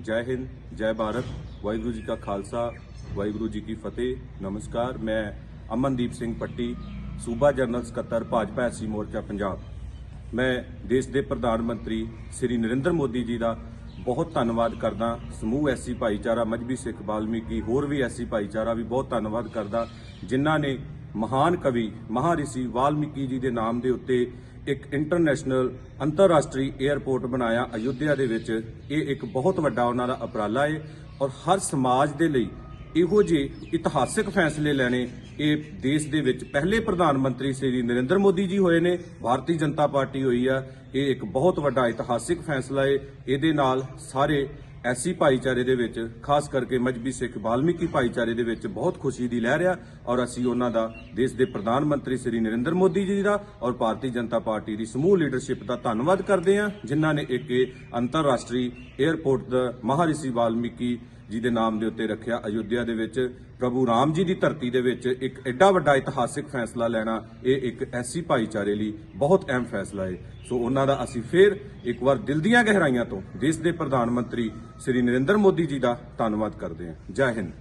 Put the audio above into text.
ਜੈ ਹਿੰਦ, ਜੈ ਭਾਰਤ, ਵਾਹਿਗੁਰੂ ਜੀ ਕਾ ਖਾਲਸਾ, ਵਾਹਿਗੁਰੂ ਜੀ ਕੀ ਫਤਿਹ, ਨਮਸਕਾਰ। ਮੈਂ ਅਮਨਦੀਪ ਸਿੰਘ ਪੱਟੀ, ਸੂਬਾ ਜਨਰਲ ਸਕੱਤਰ, ਭਾਜਪਾ ਐਸਸੀ ਮੋਰਚਾ, ਪੰਜਾਬ। ਮੈਂ ਦੇਸ਼ ਦੇ ਪ੍ਰਧਾਨ ਮੰਤਰੀ ਸ੍ਰੀ ਨਰਿੰਦਰ ਮੋਦੀ ਜੀ ਦਾ ਬਹੁਤ ਧੰਨਵਾਦ ਕਰਦਾ। ਸਮੂਹ ਐਸਸੀ ਭਾਈਚਾਰਾ, ਮਜਬੀ ਸਿੱਖ ਬਾਲਮੀਕੀ ਹੋਰ ਵੀ ਐਸਸੀ ਭਾਈਚਾਰਾ ਵੀ ਬਹੁਤ ਧੰਨਵਾਦ ਕਰਦਾ, ਜਿਨ੍ਹਾਂ ਨੇ ਮਹਾਨ ਕਵੀ, ਮਹਾਰਿਸ਼ੀ ਵਾਲਮੀਕੀ ਜੀ ਦੇ ਨਾਮ ਦੇ ਉੱਤੇ ਇੱਕ ਇੰਟਰਨੈਸ਼ਨਲ ਅੰਤਰਰਾਸ਼ਟਰੀ 에ਅਰਪੋਰਟ ਬਣਾਇਆ ਅਯੁੱਧਿਆ ਦੇ ਵਿੱਚ। ਇਹ ਇੱਕ ਬਹੁਤ ਵੱਡਾ ਉਹਨਾਂ ਦਾ ਉਪਰਾਲਾ ਹੈ ਔਰ ਹਰ ਸਮਾਜ ਦੇ ਲਈ ਇਹੋ ਜਿਹੇ ਇਤਿਹਾਸਿਕ ਫੈਸਲੇ ਲੈਣੇ ਇਹ ਦੇਸ਼ ਦੇ ਵਿੱਚ ਪਹਿਲੇ ਪ੍ਰਧਾਨ ਮੰਤਰੀ ਸ੍ਰੀ ਨਰਿੰਦਰ ਮੋਦੀ ਜੀ ਹੋਏ ਨੇ, ਭਾਰਤੀ ਜਨਤਾ ਪਾਰਟੀ ਹੋਈ ਆ। ਇਹ ਇੱਕ ਬਹੁਤ ਵੱਡਾ ਇਤਿਹਾਸਿਕ ਫੈਸਲਾ ਹੈ ਇਹਦੇ ਨਾਲ ਸਾਰੇ ਐਸੀ ਭਾਈਚਾਰੇ ਦੇ ਵਿੱਚ, ਖਾਸ ਕਰਕੇ ਮਜਬੀ ਸਿੱਖ ਬਾਲਮੀਕੀ ਭਾਈਚਾਰੇ ਦੇ ਵਿੱਚ ਬਹੁਤ ਖੁਸ਼ੀ ਦੀ ਲਹਿਰ ਆ ਔਰ ਅਸੀਂ ਉਹਨਾਂ ਦਾ ਦੇਸ਼ ਦੇ ਪ੍ਰਧਾਨ ਮੰਤਰੀ ਸ੍ਰੀ ਨਰਿੰਦਰ ਮੋਦੀ ਜੀ ਦਾ ਔਰ ਭਾਰਤੀ ਜਨਤਾ ਪਾਰਟੀ ਦੀ ਸਮੂਹ ਲੀਡਰਸ਼ਿਪ ਦਾ ਧੰਨਵਾਦ ਕਰਦੇ ਹਾਂ, ਜਿਨ੍ਹਾਂ ਨੇ ਇੱਕ ਅੰਤਰਰਾਸ਼ਟਰੀ 에ਅਰਪੋਰਟ ਦਾ ਮਹਾਰਿਸ਼ੀ ਵਾਲਮੀਕੀ ਜੀ ਦੇ ਨਾਮ ਦੇ ਉੱਤੇ ਰੱਖਿਆ, ਅਯੁੱਧਿਆ ਦੇ ਵਿੱਚ ਪ੍ਰਭੂ ਰਾਮ ਜੀ ਦੀ ਧਰਤੀ ਦੇ ਵਿੱਚ ਇੱਕ ਐਡਾ ਵੱਡਾ ਇਤਿਹਾਸਿਕ ਫੈਸਲਾ ਲੈਣਾ, ਇਹ ਇੱਕ ਐਸੀ ਭਾਈਚਾਰੇ ਲਈ ਬਹੁਤ ਅਹਿਮ ਫੈਸਲਾ ਹੈ ਸੋ ਉਹਨਾਂ ਦਾ ਅਸੀਂ ਫੇਰ ਇੱਕ ਵਾਰ ਦਿਲ ਦੀਆਂ ਗਹਿਰਾਈਆਂ ਤੋਂ ਦੇਸ਼ ਦੇ ਪ੍ਰਧਾਨ ਮੰਤਰੀ ਸ੍ਰੀ ਨਰਿੰਦਰ ਮੋਦੀ ਜੀ ਦਾ ਧੰਨਵਾਦ ਕਰਦੇ ਹਾਂ। ਜੈ ਹਿੰਦ।